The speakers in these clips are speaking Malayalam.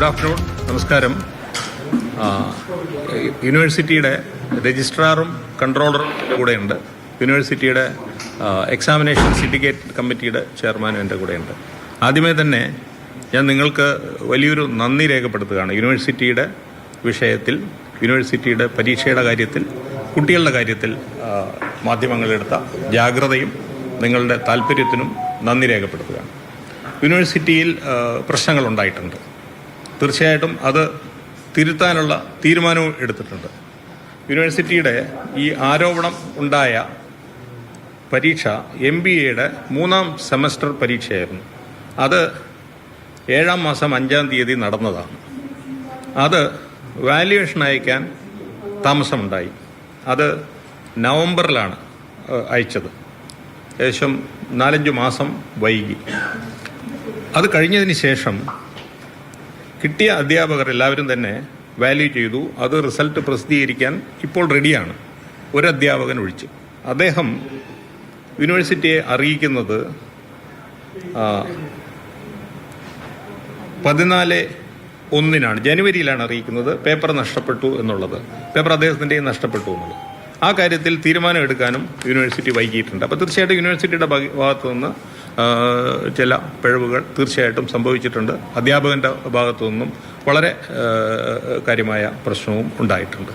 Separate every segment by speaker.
Speaker 1: ഗുഡ് ആഫ്റ്റർനൂൺ നമസ്കാരം. യൂണിവേഴ്സിറ്റിയുടെ രജിസ്ട്രാറും കൺട്രോളറും കൂടെയുണ്ട്. യൂണിവേഴ്സിറ്റിയുടെ എക്സാമിനേഷൻ സിൻഡിക്കേറ്റ് കമ്മിറ്റിയുടെ ചെയർമാനും എന്റെ കൂടെയുണ്ട്. ആദ്യമേ തന്നെ ഞാൻ നിങ്ങൾക്ക് വലിയൊരു നന്ദി രേഖപ്പെടുത്തുകയാണ്. യൂണിവേഴ്സിറ്റിയുടെ വിഷയത്തിൽ യൂണിവേഴ്സിറ്റിയുടെ പരീക്ഷയുടെ കാര്യത്തിൽ കുട്ടികളുടെ കാര്യത്തിൽ മാധ്യമങ്ങളെടുത്ത ജാഗ്രതയും നിങ്ങളുടെ താല്പര്യത്തിനും നന്ദി രേഖപ്പെടുത്തുകയാണ്. യൂണിവേഴ്സിറ്റിയിൽ പ്രശ്നങ്ങളുണ്ടായിട്ടുണ്ട് തീർച്ചയായിട്ടും അത് തിരുത്താനുള്ള തീരുമാനവും എടുത്തിട്ടുണ്ട്. യൂണിവേഴ്സിറ്റിയുടെ ഈ ആരോപണം ഉണ്ടായ പരീക്ഷ എം ബി എയുടെ മൂന്നാം സെമസ്റ്റർ പരീക്ഷയായിരുന്നു. അത് ഏഴാം മാസം അഞ്ചാം തീയതി നടന്നതാണ്. അത് വാല്യുവേഷൻ അയക്കാൻ താമസമുണ്ടായി. അത് നവംബറിലാണ് അയച്ചത്. ഏകദേശം നാലഞ്ച് മാസം വൈകി. അത് കഴിഞ്ഞതിന് ശേഷം കിട്ടിയ അധ്യാപകർ എല്ലാവരും തന്നെ വാല്യൂ ചെയ്തു. അത് റിസൾട്ട് പ്രസിദ്ധീകരിക്കാൻ ഇപ്പോൾ റെഡിയാണ് ഒരു അധ്യാപകൻ ഒഴിച്ച്. അദ്ദേഹം യൂണിവേഴ്സിറ്റിയെ അറിയിക്കുന്നത് പതിനാല് ഒന്നിനാണ്. ജനുവരിയിലാണ് അറിയിക്കുന്നത്. പേപ്പർ നഷ്ടപ്പെട്ടു എന്നുള്ളത്. പേപ്പർ അദ്ദേഹത്തിന്റെയും നഷ്ടപ്പെട്ടു എന്നുള്ളത്. ആ കാര്യത്തിൽ തീരുമാനം എടുക്കാനും യൂണിവേഴ്സിറ്റി വൈകിയിട്ടുണ്ട്. അപ്പോൾ തീർച്ചയായിട്ടും യൂണിവേഴ്സിറ്റിയുടെ ഭാഗ- ഭാഗത്തു നിന്ന് ചില പിഴവുകൾ തീർച്ചയായിട്ടും സംഭവിച്ചിട്ടുണ്ട്. അധ്യാപകന്റെ ഭാഗത്തു നിന്നും വളരെ കാര്യമായ പ്രശ്നവും ഉണ്ടായിട്ടുണ്ട്.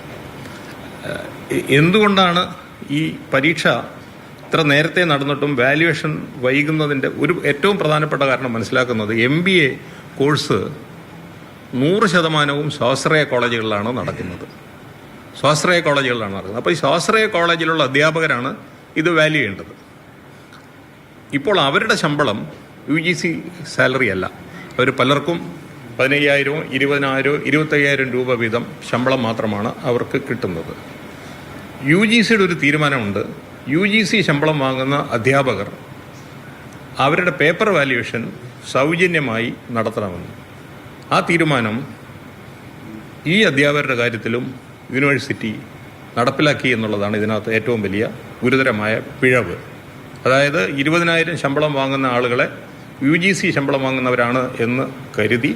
Speaker 1: എന്തുകൊണ്ടാണ് ഈ പരീക്ഷ ഇത്ര നേരത്തെ നടന്നിട്ടും വാല്യുവേഷൻ വൈകുന്നതിന്റെ ഒരു ഏറ്റവും പ്രധാനപ്പെട്ട കാരണം മനസ്സിലാക്കുന്നത് എം ബി എ കോഴ്സ് നൂറ് ശതമാനവും സ്വാശ്രയ കോളേജുകളിലാണ് നടക്കുന്നത്. സ്വാശ്രയ കോളേജുകളിലാണ് നടക്കുന്നത്. അപ്പോൾ ഈ സ്വാശ്രയ കോളേജിലുള്ള അധ്യാപകരാണ് ഇത് വാല്യൂ ചെയ്യേണ്ടത്. ഇപ്പോൾ അവരുടെ ശമ്പളം യു ജി സി സാലറി അല്ല. അവർ പലർക്കും പതിനയ്യായിരവും ഇരുപതിനായിരവും ഇരുപത്തയ്യായിരം രൂപ വീതം ശമ്പളം മാത്രമാണ് അവർക്ക് കിട്ടുന്നത്. യു ജി സിയുടെ ഒരു തീരുമാനമുണ്ട്. യു ജി സി ശമ്പളം വാങ്ങുന്ന അധ്യാപകർ അവരുടെ പേപ്പർ വാല്യുവേഷൻ സൗജന്യമായി നടത്തണമെന്ന്. ആ തീരുമാനം ഈ അധ്യാപകരുടെ കാര്യത്തിലും യൂണിവേഴ്സിറ്റി നടപ്പിലാക്കി എന്നുള്ളതാണ് ഇതിനകത്ത് ഏറ്റവും വലിയ ഗുരുതരമായ പിഴവ്. അതായത് ഇരുപതിനായിരം ശമ്പളം വാങ്ങുന്ന ആളുകളെ യു ജി സി ശമ്പളം വാങ്ങുന്നവരാണ് എന്ന് കരുതി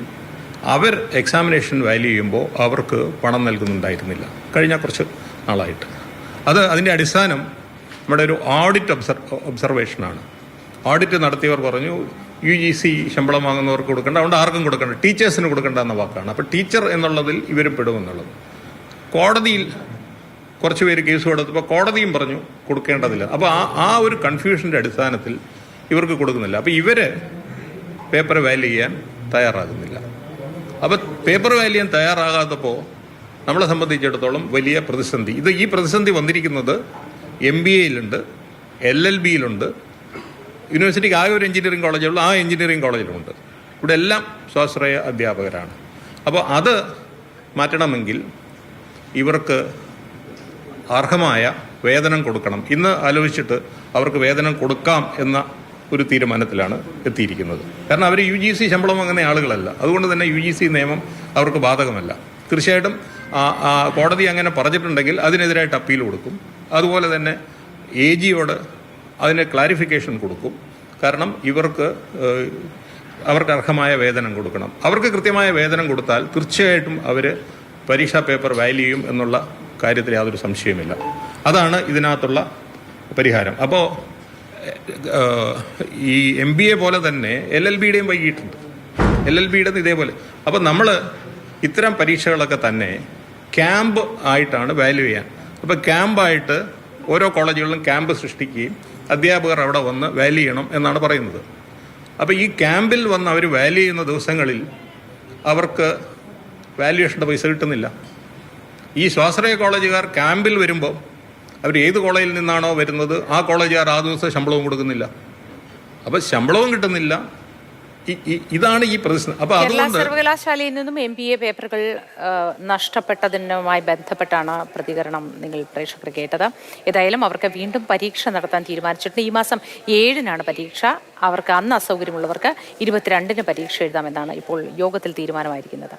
Speaker 1: അവർ എക്സാമിനേഷൻ വാല്യൂ ചെയ്യുമ്പോൾ അവർക്ക് പണം നൽകുന്നുണ്ടായിരുന്നില്ല. കഴിഞ്ഞ കുറച്ച് നാളായിട്ട്. അത് അതിന്റെ അടിസ്ഥാനം നമ്മുടെ ഒരു ഓഡിറ്റ് ഒബ്സർ ഒബ്സർവേഷനാണ് ഓഡിറ്റ് നടത്തിയവർ പറഞ്ഞു യു ജി സി ശമ്പളം വാങ്ങുന്നവർക്ക് കൊടുക്കേണ്ട അതുകൊണ്ട് ആർക്കും കൊടുക്കേണ്ട ടീച്ചേഴ്സിന് കൊടുക്കേണ്ട എന്ന വാക്കാണ്. അപ്പോൾ ടീച്ചർ എന്നുള്ളതിൽ ഇവരും പെടുമെന്നുള്ളത്. കോടതിയിൽ കുറച്ച് പേര് കേസ് കൊടുത്തപ്പോൾ കോടതിയും പറഞ്ഞു കൊടുക്കേണ്ടതില്ല. അപ്പോൾ ആ ആ ഒരു കൺഫ്യൂഷന്റെ അടിസ്ഥാനത്തിൽ ഇവർക്ക് കൊടുക്കുന്നില്ല. അപ്പോൾ ഇവർ പേപ്പർ വാല്യൂ ചെയ്യാൻ തയ്യാറാകുന്നില്ല. അപ്പോൾ പേപ്പർ വാല്യൂ ചെയ്യാൻ തയ്യാറാകാത്തപ്പോൾ നമ്മളെ സംബന്ധിച്ചിടത്തോളം വലിയ പ്രതിസന്ധി. ഇത് ഈ പ്രതിസന്ധി വന്നിരിക്കുന്നത് എം ബി എയിലുണ്ട് എൽ എൽ ബിയിലുണ്ട് യൂണിവേഴ്സിറ്റിക്ക് ആകെ ഒരു എഞ്ചിനീയറിംഗ് കോളേജുള്ളൂ ആ എഞ്ചിനീയറിംഗ് കോളേജിലുണ്ട് ഇവിടെ എല്ലാം സ്വാശ്രയ അധ്യാപകരാണ്. അപ്പോൾ അത് മാറ്റണമെങ്കിൽ ഇവർക്ക് അർഹമായ വേതനം കൊടുക്കണം. ഇന്ന് ആലോചിച്ചിട്ട് അവർക്ക് വേതനം കൊടുക്കാം എന്ന ഒരു തീരുമാനത്തിലാണ് എത്തിയിരിക്കുന്നത്. കാരണം അവർ യു ജി സി ശമ്പളം അങ്ങനെ ആളുകളല്ല. അതുകൊണ്ട് തന്നെ യു ജി സി നിയമം അവർക്ക് ബാധകമല്ല. തീർച്ചയായിട്ടും കോടതി അങ്ങനെ പറഞ്ഞിട്ടുണ്ടെങ്കിൽ അതിനെതിരായിട്ട് അപ്പീൽ കൊടുക്കും. അതുപോലെ തന്നെ എ ജിയോട് അതിന് ക്ലാരിഫിക്കേഷൻ കൊടുക്കും. കാരണം ഇവർക്ക് അവർക്ക് അർഹമായ വേതനം കൊടുക്കണം. അവർക്ക് കൃത്യമായ വേതനം കൊടുത്താൽ തീർച്ചയായിട്ടും അവർ പരീക്ഷാ പേപ്പർ വാല്യൂ ചെയ്യും എന്നുള്ള കാര്യത്തിൽ യാതൊരു സംശയമില്ല അതാണ് ഇതിനകത്തുള്ള പരിഹാരം. അപ്പോൾ ഈ എം ബി എ പോലെ തന്നെ എൽ എൽ ബിയുടെയും വൈകിട്ടുണ്ട് എൽ എൽ ബിയുടെ ഇതേപോലെ. അപ്പോൾ നമ്മൾ ഇത്തരം പരീക്ഷകളൊക്കെ തന്നെ ക്യാമ്പ് ആയിട്ടാണ് വാല്യൂ ചെയ്യാൻ. അപ്പോൾ ക്യാമ്പായിട്ട് ഓരോ കോളേജുകളിലും ക്യാമ്പ് സൃഷ്ടിക്കുകയും അധ്യാപകർ അവിടെ വന്ന് വാല്യൂ ചെയ്യണം എന്നാണ് പറയുന്നത്. അപ്പോൾ ഈ ക്യാമ്പിൽ വന്ന് അവർ വാല്യൂ ചെയ്യുന്ന ദിവസങ്ങളിൽ അവർക്ക് വാല്യുവേഷന്റെ പൈസ കിട്ടുന്നില്ല. ഈ സ്വാശ്രയ കോളേജുകാർ ക്യാമ്പിൽ വരുമ്പോൾ അവർ ഏത് കോളേജിൽ നിന്നാണോ വരുന്നത്? ആ കോളേജുകാർ ആ ദിവസം ശമ്പളവും കൊടുക്കുന്നില്ല. അപ്പോൾ ശമ്പളവും കിട്ടുന്നില്ല. ഇതാണ് ഈ പ്രശ്നം.
Speaker 2: അപ്പൊ
Speaker 1: അതുകൊണ്ട്
Speaker 2: സർവകലാശാലയിൽ നിന്നും എം ബി എ പേപ്പറുകൾ നഷ്ടപ്പെട്ടതിനുമായി ബന്ധപ്പെട്ടാണ് പ്രതികരണം നിങ്ങൾ പ്രേക്ഷകർ കേട്ടത്. ഏതായാലും അവർക്ക് വീണ്ടും പരീക്ഷ നടത്താൻ തീരുമാനിച്ചിട്ടുണ്ട്. ഈ മാസം ഏഴിനാണ് പരീക്ഷ. അവർക്ക് അന്ന് അസൗകര്യമുള്ളവർക്ക് ഇരുപത്തിരണ്ടിന് പരീക്ഷ എഴുതാമെന്നാണ് ഇപ്പോൾ യോഗത്തിൽ തീരുമാനമായിരിക്കുന്നത്.